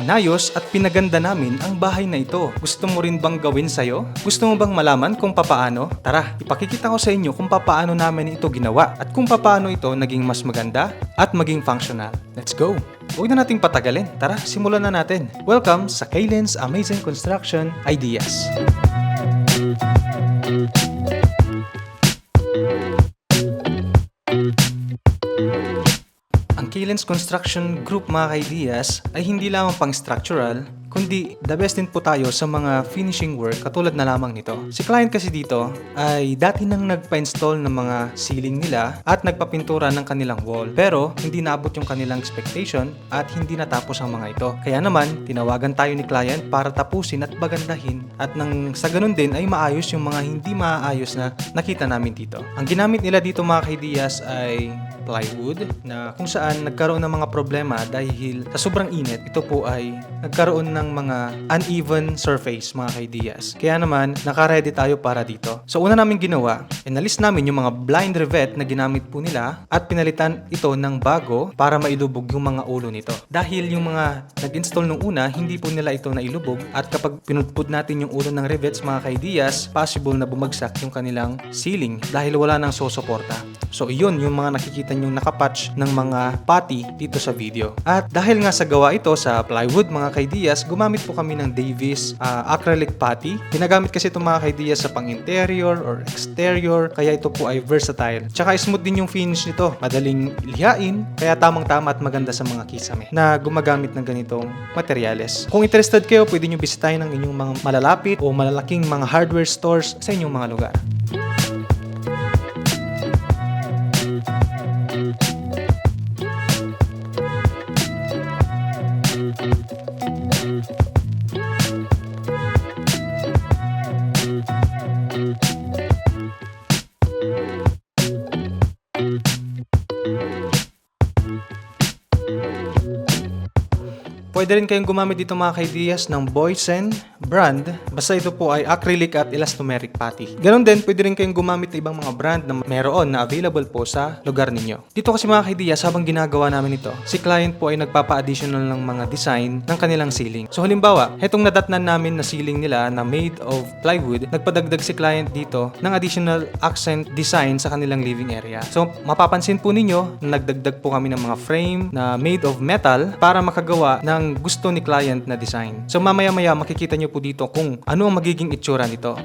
inayos at pinaganda namin ang bahay na ito. Gusto mo rin bang gawin sa'yo? Gusto mo bang malaman kung papaano? Tara, ipakikita ko sa inyo kung papaano namin ito ginawa at kung papaano ito naging mas maganda at maging functional. Let's go! Huwag na nating patagalin. Tara, simulan na natin. Welcome sa Kaylin's Amazing Construction Ideas. Kaylin's Construction Group mga ka-ideas ay hindi lamang pang structural, kundi the best din po tayo sa mga finishing work katulad na lamang nito. Si client kasi dito ay dati nang nagpa-install ng mga ceiling nila at nagpapintura ng kanilang wall. Pero hindi naabot yung kanilang expectation at hindi natapos ang mga ito. Kaya naman, tinawagan tayo ni client para tapusin at bagandahin at nang sa ganun din ay maayos yung mga hindi maayos na nakita namin dito. Ang ginamit nila dito mga kaidiyas ay plywood na kung saan nagkaroon ng mga problema dahil sa sobrang init, ito po ay nagkaroon ng mga uneven surface mga kaidiyas. Kaya naman, nakaready tayo para dito. So una namin ginawa, inalis namin yung mga blind revet na ginamit po nila at pinalitan ito ng bago para mailubog yung mga ulo nito. Dahil yung mga nag-install nung una, hindi po nila ito nailubog at kapag pinutput natin yung ulo ng rivets mga kaidiyas, possible na bumagsak yung kanilang ceiling dahil wala nang susuporta. So iyon yung mga nakikita nyo nakapatch ng mga pati dito sa video. At dahil nga sa gawa ito sa plywood mga kaidiyas, gumamit po kami ng Davis ah, acrylic putty. Ginagamit kasi itong mga kaidiyas sa pang interior or exterior, kaya ito po ay versatile. Tsaka smooth din yung finish nito. Madaling lihain, kaya tamang-tama at maganda sa mga kisame na gumagamit ng ganitong materyales. Kung interested kayo, pwede nyo bisitahin ang inyong mga malalapit o malalaking mga hardware stores sa inyong mga lugar. Pwede rin kayong gumamit dito mga kaidiyas ng Boysen brand. Basta ito po ay acrylic at elastomeric putty. Ganon din, pwede rin kayong gumamit ng ibang mga brand na meron na available po sa lugar ninyo. Dito kasi mga kaidiyas, habang ginagawa namin ito, si client po ay nagpapa-additional ng mga design ng kanilang ceiling. So halimbawa, hetong nadatnan namin na ceiling nila na made of plywood, nagpadagdag si client dito ng additional accent design sa kanilang living area. So mapapansin po ninyo na nagdagdag po kami ng mga frame na made of metal para makagawa ng gusto ni client na design. So mamaya-maya makikita nyo po dito kung ano ang magiging itsura nito.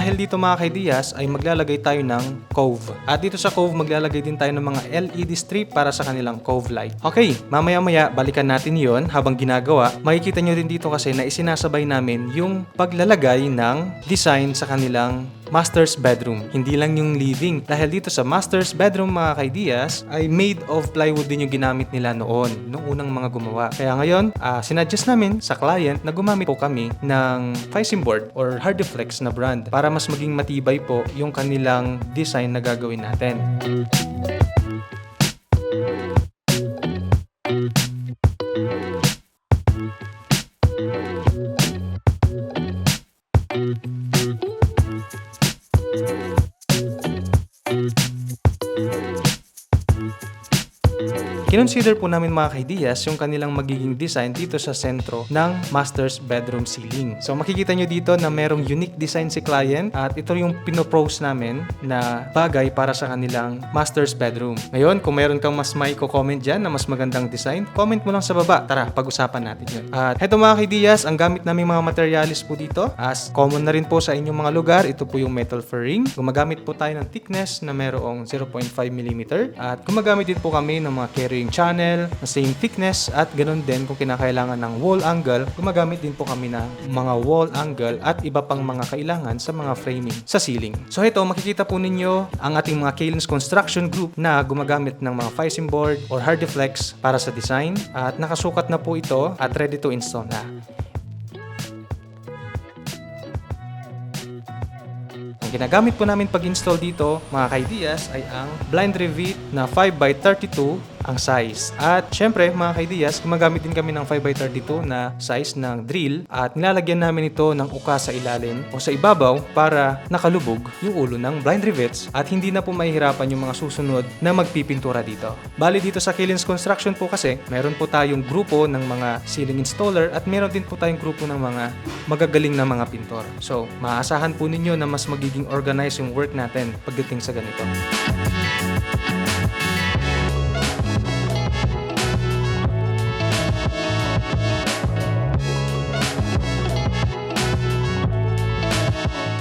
Dahil dito mga kaidiyas ay maglalagay tayo ng cove. At dito sa cove maglalagay din tayo ng mga LED strip para sa kanilang cove light. Okay, mamaya-maya balikan natin yon habang ginagawa. Makikita nyo din dito kasi na isinasabay namin yung paglalagay ng design sa kanilang master's bedroom. Hindi lang yung living. Dahil dito sa master's bedroom mga kaidiyas ay made of plywood din yung ginamit nila noon, nung unang mga gumawa. Kaya ngayon, uh, sinadjust namin sa client na gumamit po kami ng Fisim board or Hardiflex na brand para mas maging matibay po yung kanilang design na gagawin natin. Bye. Kinonsider po namin mga kaidiyas yung kanilang magiging design dito sa sentro ng master's bedroom ceiling. So makikita nyo dito na merong unique design si client at ito yung pinopose namin na bagay para sa kanilang master's bedroom. Ngayon, kung meron kang mas may comment dyan na mas magandang design, comment mo lang sa baba. Tara, pag-usapan natin yun. At eto mga kaidiyas, ang gamit namin mga materialis po dito, as common na rin po sa inyong mga lugar, ito po yung metal furring. Gumagamit po tayo ng thickness na merong 0.5 mm at gumagamit din po kami ng mga carrying channel na same thickness at ganun din kung kinakailangan ng wall angle, gumagamit din po kami ng mga wall angle at iba pang mga kailangan sa mga framing sa ceiling. So ito, makikita po ninyo ang ating mga Kalen's Construction Group na gumagamit ng mga Fisim board or Hardiflex para sa design at nakasukat na po ito at ready to install na. Ang ginagamit po namin pag-install dito, mga kaidiyas, ay ang blind revit na 5x32 ang size. At syempre, mga kaidiyas, gumagamit din kami ng 5x32 na size ng drill at nilalagyan namin ito ng uka sa ilalim o sa ibabaw para nakalubog yung ulo ng blind rivets at hindi na po mahihirapan yung mga susunod na magpipintura dito. Bali dito sa Killins Construction po kasi, meron po tayong grupo ng mga ceiling installer at meron din po tayong grupo ng mga magagaling na mga pintor. So, maaasahan po ninyo na mas magiging organized yung work natin pagdating sa ganito.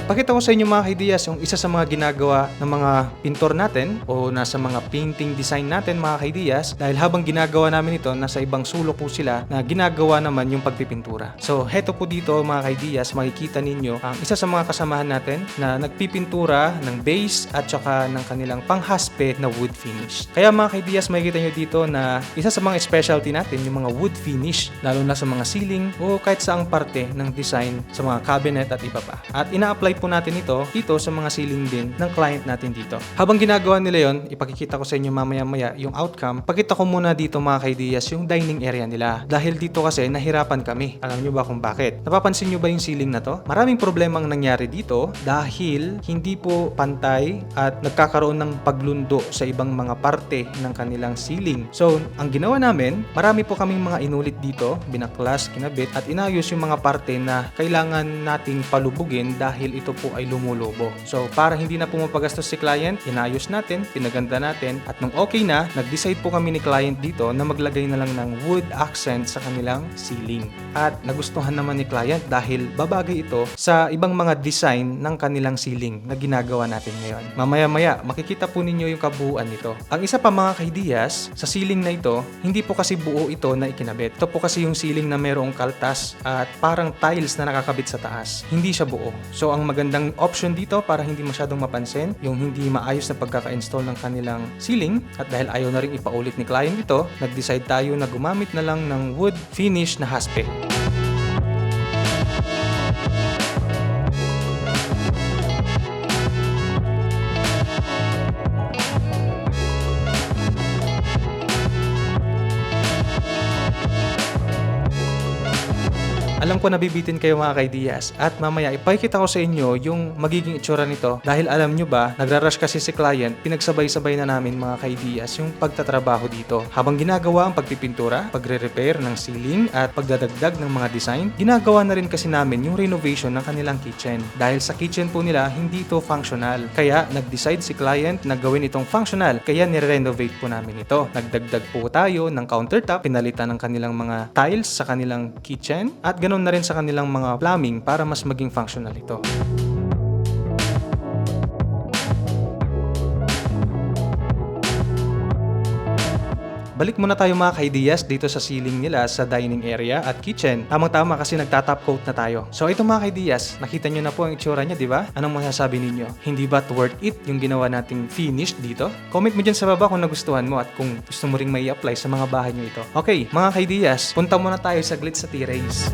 Pakita ko sa inyo mga kaidiyas yung isa sa mga ginagawa ng mga pintor natin o nasa mga painting design natin mga kaidiyas dahil habang ginagawa namin ito, nasa ibang sulok po sila na ginagawa naman yung pagpipintura. So, heto po dito mga kaidiyas, makikita ninyo ang isa sa mga kasamahan natin na nagpipintura ng base at saka ng kanilang panghaspe na wood finish. Kaya mga kaidiyas, makikita nyo dito na isa sa mga specialty natin yung mga wood finish, lalo na sa mga ceiling o kahit saang parte ng design sa mga cabinet at iba pa. At ina-apply po natin ito dito sa mga ceiling din ng client natin dito. Habang ginagawa nila yon, ipakikita ko sa inyo mamaya-maya yung outcome. Pakita ko muna dito mga kaidiyas yung dining area nila. Dahil dito kasi nahirapan kami. Alam nyo ba kung bakit? Napapansin nyo ba yung ceiling na to? Maraming problema ang nangyari dito dahil hindi po pantay at nagkakaroon ng paglundo sa ibang mga parte ng kanilang ceiling. So, ang ginawa namin, marami po kaming mga inulit dito, binaklas, kinabit, at inayos yung mga parte na kailangan nating palubugin dahil ito po ay lumulobo. So, para hindi na po mapagastos si client, inayos natin, pinaganda natin, at nung okay na, nag-decide po kami ni client dito na maglagay na lang ng wood accent sa kanilang ceiling. At nagustuhan naman ni client dahil babagay ito sa ibang mga design ng kanilang ceiling na ginagawa natin ngayon. Mamaya-maya, makikita po ninyo yung kabuuan nito. Ang isa pa mga kaidiyas, sa ceiling na ito, hindi po kasi buo ito na ikinabit. Ito po kasi yung ceiling na merong kaltas at parang tiles na nakakabit sa taas. Hindi siya buo. So, ang magandang option dito para hindi masyadong mapansin yung hindi maayos na pagkaka-install ng kanilang ceiling at dahil ayaw na rin ipaulit ni client ito, nag-decide tayo na gumamit na lang ng wood finish na haspe. Alam ko nabibitin kayo mga kaidiyas at mamaya ipakikita ko sa inyo yung magiging itsura nito dahil alam nyo ba, nagrarush kasi si client, pinagsabay-sabay na namin mga kaidiyas yung pagtatrabaho dito. Habang ginagawa ang pagpipintura, pagre-repair ng ceiling at pagdadagdag ng mga design, ginagawa na rin kasi namin yung renovation ng kanilang kitchen. Dahil sa kitchen po nila, hindi ito functional. Kaya nag-decide si client na gawin itong functional, kaya nire-renovate po namin ito. Nagdagdag po tayo ng countertop, pinalitan ng kanilang mga tiles sa kanilang kitchen at ganun na rin sa kanilang mga plumbing para mas maging functional ito. Balik muna tayo mga kaidiyas dito sa ceiling nila sa dining area at kitchen. Tamang-tama kasi nagtatop coat na tayo. So ito mga kaidiyas, nakita nyo na po ang itsura niya, di ba? Anong masasabi ninyo? Hindi ba worth it yung ginawa nating finish dito? Comment mo dyan sa baba kung nagustuhan mo at kung gusto mo ring may apply sa mga bahay nyo ito. Okay, mga kaidiyas, punta muna tayo saglit sa T-Rays.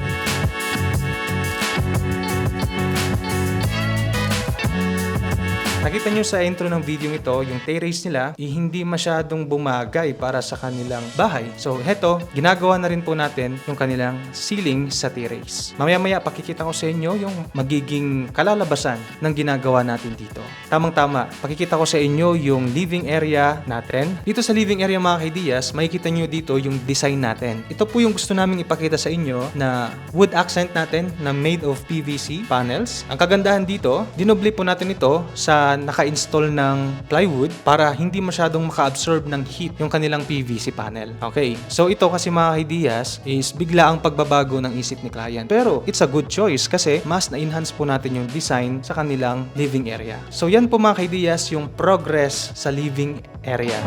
Nakita nyo sa intro ng video ito, yung terrace nila, eh, hindi masyadong bumagay para sa kanilang bahay. So, heto, ginagawa na rin po natin yung kanilang ceiling sa terrace. Mamaya-maya, pakikita ko sa inyo yung magiging kalalabasan ng ginagawa natin dito. Tamang-tama, pakikita ko sa inyo yung living area natin. Dito sa living area mga kaidiyas, makikita nyo dito yung design natin. Ito po yung gusto namin ipakita sa inyo na wood accent natin na made of PVC panels. Ang kagandahan dito, dinoble po natin ito sa naka-install ng plywood para hindi masyadong maka-absorb ng heat yung kanilang PVC panel. Okay, so ito kasi mga kaidiyas is bigla ang pagbabago ng isip ni client. Pero it's a good choice kasi mas na-enhance po natin yung design sa kanilang living area. So yan po mga kaidiyas yung progress sa living area.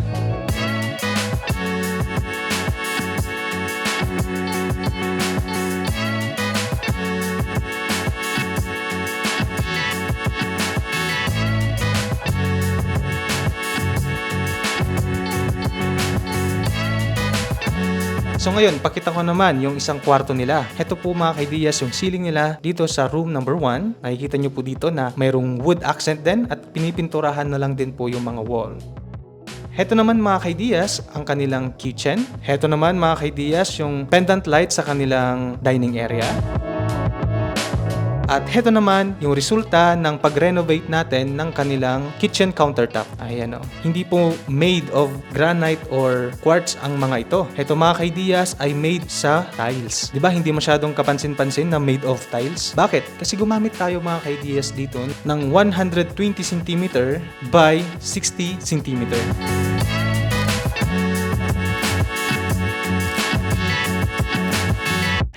So ngayon, pakita ko naman yung isang kwarto nila. Ito po mga kaidiyas, yung ceiling nila dito sa room number 1. Makikita nyo po dito na mayroong wood accent din at pinipinturahan na lang din po yung mga wall. Heto naman mga kaidiyas, ang kanilang kitchen. Heto naman mga kaidiyas, yung pendant light sa kanilang dining area. At heto naman yung resulta ng pag-renovate natin ng kanilang kitchen countertop. Ayan o. Hindi po made of granite or quartz ang mga ito. Heto mga kaidiyas ay made sa tiles. Di ba hindi masyadong kapansin-pansin na made of tiles? Bakit? Kasi gumamit tayo mga kaidiyas dito ng 120 cm by 60 cm.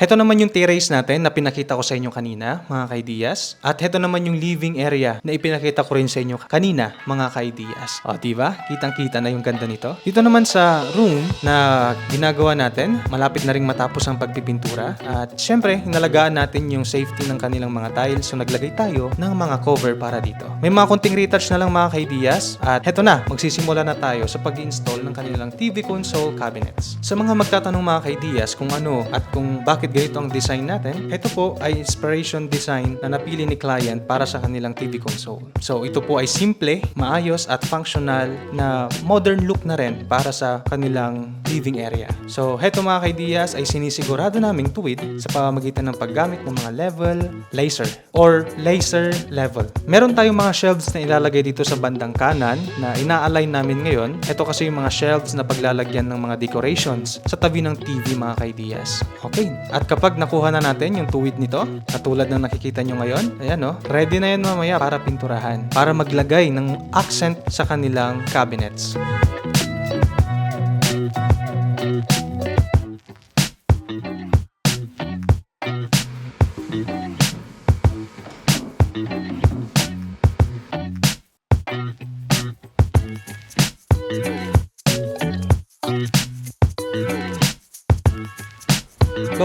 Heto naman yung terrace natin na pinakita ko sa inyo kanina, mga kaidiyas. At heto naman yung living area na ipinakita ko rin sa inyo kanina, mga kaidiyas. O, diba? Kitang-kita na yung ganda nito. Dito naman sa room na ginagawa natin, malapit na rin matapos ang pagpipintura. At syempre, hinalagaan natin yung safety ng kanilang mga tiles. So, naglagay tayo ng mga cover para dito. May mga konting retouch na lang mga kaidiyas. At heto na, magsisimula na tayo sa pag-install ng kanilang TV console cabinets. Sa mga magtatanong mga kaidiyas kung ano at kung bakit ganito ang design natin, ito po ay inspiration design na napili ni client para sa kanilang TV console. So ito po ay simple, maayos at functional na modern look na rin para sa kanilang living area. So heto mga kaidiyas ay sinisigurado naming tuwid sa pamamagitan ng paggamit ng mga level laser or laser level. Meron tayong mga shelves na ilalagay dito sa bandang kanan na ina-align namin ngayon. Ito kasi yung mga shelves na paglalagyan ng mga decorations sa tabi ng TV mga kaidiyas. Okay. At kapag nakuha na natin yung tuwid nito, katulad ng nakikita nyo ngayon, ayan no, ready na yan mamaya para pinturahan, para maglagay ng accent sa kanilang cabinets.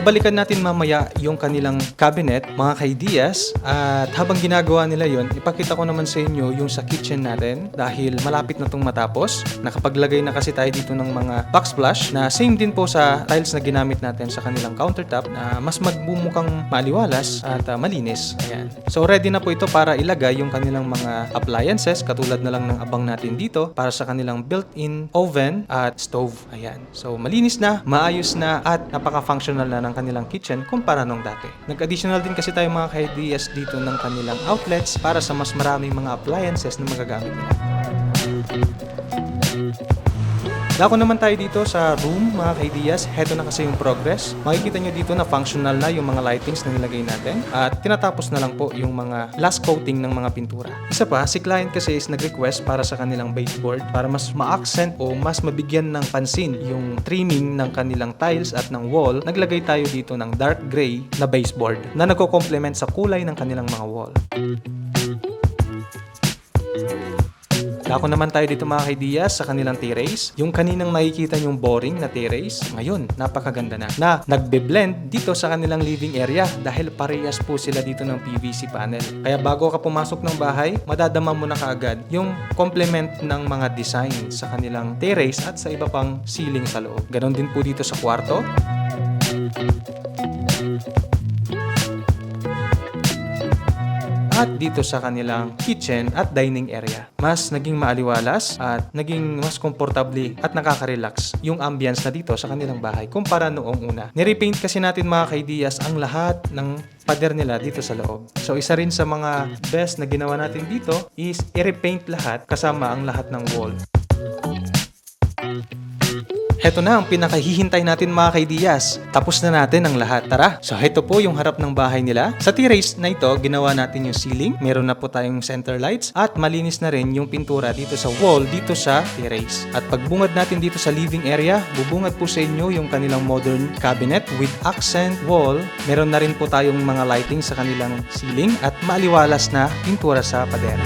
Babalikan natin mamaya yung kanilang cabinet, mga kaidiyas. At habang ginagawa nila yon, ipakita ko naman sa inyo yung sa kitchen natin dahil malapit na itong matapos. Nakapaglagay na kasi tayo dito ng mga backsplash na same din po sa tiles na ginamit natin sa kanilang countertop na mas magbumukang maliwalas at uh, malinis. Ayan. So ready na po ito para ilagay yung kanilang mga appliances katulad na lang ng abang natin dito para sa kanilang built-in oven at stove. Ayan. So malinis na, maayos na at napaka-functional na ng kanilang kitchen kumpara nung dati. Nag-additional din kasi tayo mga ka-ideas dito ng kanilang outlets para sa mas maraming mga appliances na magagamit nila. Dako naman tayo dito sa room mga ka-ideas. Heto na kasi yung progress. Makikita nyo dito na functional na yung mga lightings na nilagay natin. At tinatapos na lang po yung mga last coating ng mga pintura. Isa pa, si client kasi is nag-request para sa kanilang baseboard para mas ma-accent o mas mabigyan ng pansin yung trimming ng kanilang tiles at ng wall. Naglagay tayo dito ng dark gray na baseboard na nagko-complement sa kulay ng kanilang mga wall. Dako naman tayo dito mga kaidiyas sa kanilang terrace. Yung kaninang makikita yung boring na terrace, ngayon, napakaganda na. Na nagbe-blend dito sa kanilang living area dahil parehas po sila dito ng PVC panel. Kaya bago ka pumasok ng bahay, madadama mo na kaagad yung complement ng mga design sa kanilang terrace at sa iba pang ceiling sa loob. Ganon din po dito sa kwarto. At dito sa kanilang kitchen at dining area. Mas naging maaliwalas at naging mas komportable at nakaka-relax yung ambience na dito sa kanilang bahay kumpara noong una. Nirepaint kasi natin mga kaidiyas ang lahat ng pader nila dito sa loob. So isa rin sa mga best na ginawa natin dito is i-repaint lahat kasama ang lahat ng wall. Heto na ang pinakahihintay natin mga kaidiyas. Tapos na natin ang lahat. Tara! So heto po yung harap ng bahay nila. Sa terrace na ito, ginawa natin yung ceiling. Meron na po tayong center lights. At malinis na rin yung pintura dito sa wall dito sa terrace. At pagbungad natin dito sa living area, bubungad po sa inyo yung kanilang modern cabinet with accent wall. Meron na rin po tayong mga lighting sa kanilang ceiling at maliwalas na pintura sa pader.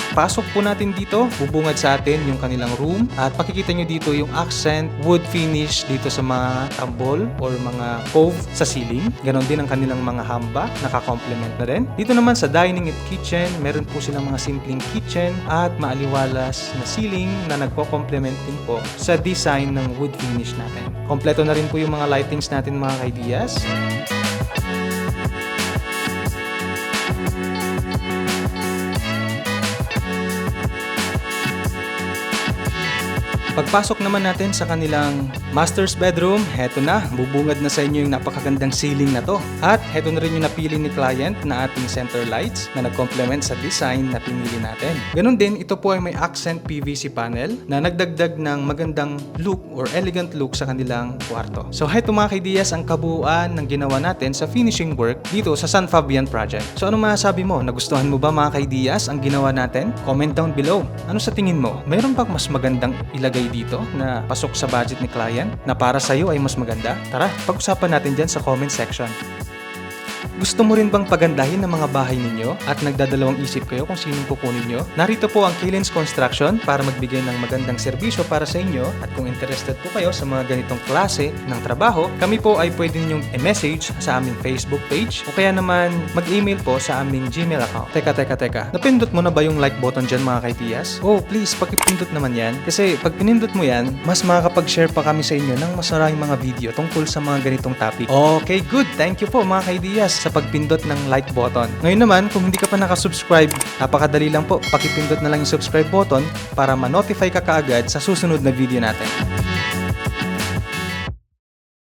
Pagpasok po natin dito, bubungad sa atin yung kanilang room at makikita nyo dito yung accent wood finish dito sa mga tambol or mga cove sa ceiling. Ganon din ang kanilang mga hamba, nakakomplement na rin. Dito naman sa dining at kitchen, meron po silang mga simpleng kitchen at maaliwalas na ceiling na nagko-complement din po sa design ng wood finish natin. Kompleto na rin po yung mga lightings natin mga kaidiyas. Pagpasok naman natin sa kanilang master's bedroom, heto na, bubungad na sa inyo yung napakagandang ceiling na to. At heto na rin yung napili ni client na ating center lights na nag-complement sa design na pinili natin. Ganon din, ito po ay may accent PVC panel na nagdagdag ng magandang look or elegant look sa kanilang kwarto. So heto mga kaidiyas ang kabuuan ng ginawa natin sa finishing work dito sa San Fabian Project. So ano masasabi mo? Nagustuhan mo ba mga kaidiyas ang ginawa natin? Comment down below. Ano sa tingin mo? Mayroon bang mas magandang ilagay dito na pasok sa budget ni client na para sa iyo ay mas maganda? Tara, pag-usapan natin dyan sa comment section. Gusto mo rin bang pagandahin ang mga bahay ninyo at nagdadalawang isip kayo kung sinong kukunin nyo? Narito po ang Killins Construction para magbigay ng magandang serbisyo para sa inyo at kung interested po kayo sa mga ganitong klase ng trabaho, kami po ay pwede ninyong i-message sa aming Facebook page o kaya naman mag-email po sa aming Gmail account. Teka, teka, teka. Napindot mo na ba yung like button dyan mga kaitiyas? Oh, please, pakipindot naman yan. Kasi pag pinindot mo yan, mas makakapag-share pa kami sa inyo ng mas maraming mga video tungkol sa mga ganitong topic. Okay, good. Thank you po mga kaidiyas sa pagpindot ng like button. Ngayon naman, kung hindi ka pa nakasubscribe, napakadali lang po. Pakipindot na lang yung subscribe button para ma-notify ka kaagad sa susunod na video natin.